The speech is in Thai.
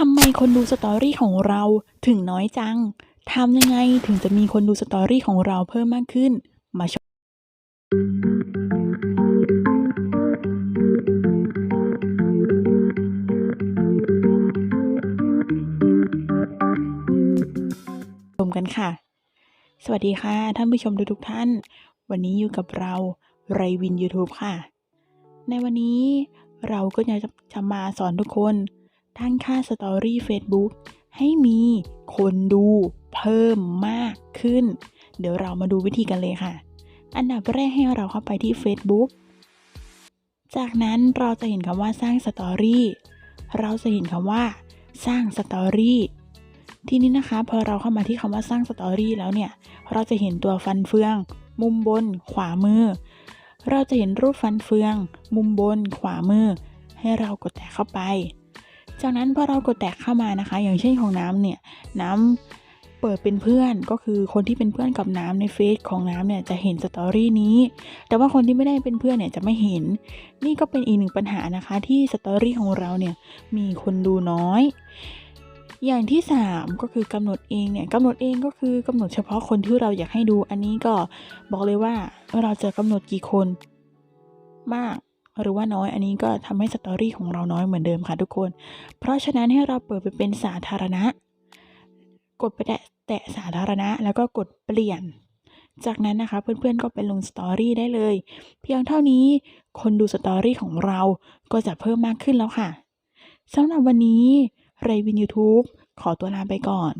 ทำไมคนดูสตอรี่ของเราถึงน้อยจัง ทำยังไงถึงจะมีคนดูสตอรี่ของเราเพิ่มมากขึ้น มาชมชมกันค่ะ สวัสดีค่ะ ท่านผู้ชมทุกท่าน วันนี้อยู่กับเราไรวิน YouTube ค่ะ ในวันนี้เราก็อยากจะจะมาสอนทุกคน ตั้งค่าสตอรี่ Facebook ให้มีคนดูเพิ่มมากขึ้น เดี๋ยวเรามาดูวิธีกันเลยค่ะ อันดับแรกให้เราเข้าไปที่ Facebook จากนั้นเราจะเห็นคำว่าสร้างสตอรี่ เราจะเห็นคำว่า สร้างสตอรี่ทีนี้นะคะพอเราเข้ามาที่คำว่าสร้างสตอรี่แล้วเนี่ย เราจะเห็นตัวฟันเฟือง มุมบน ขวามือ เราจะเห็นรูปฟันเฟือง มุมบน ขวามือ ให้เรากดแตะเข้าไป จากนั้นพอเรากดแตะเข้ามานะคะ อย่างเช่นของน้ำเนี่ยน้ำเปิดเป็นเพื่อนก็คือคนที่เป็นเพื่อนกับน้ำในเฟซของน้ำเนี่ยจะเห็นสตอรี่นี้ แต่ว่าคนที่ไม่ได้เป็นเพื่อนเนี่ยจะไม่เห็น นี่ก็เป็นอีกหนึ่งปัญหานะคะ ที่สตอรี่ของเราเนี่ยมีคนดูน้อย อย่างที่ 3 ก็คือกำหนดเองเนี่ยกำหนดเองก็คือกำหนดเฉพาะคนที่เราอยากให้ดู อันนี้ก็บอกเลยว่าเราจะกำหนดกี่คนมาก หรือว่าน้อยอันนี้ก็ทำให้สตอรี่ของเราน้อยเหมือนเดิมค่ะทุกคน เพราะฉะนั้นให้เราเปิดไปเป็นสาธารณะ กดไปแตะแตะสาธารณะ แล้วก็กดเปลี่ยน จากนั้นนะคะ เพื่อนๆก็ไปลงสตอรี่ได้เลย เพียงเท่านี้คนดูสตอรี่ของเราก็จะเพิ่มมากขึ้นแล้วค่ะสำหรับวันนี้ไรวิน YouTube ขอตัวลาไปก่อน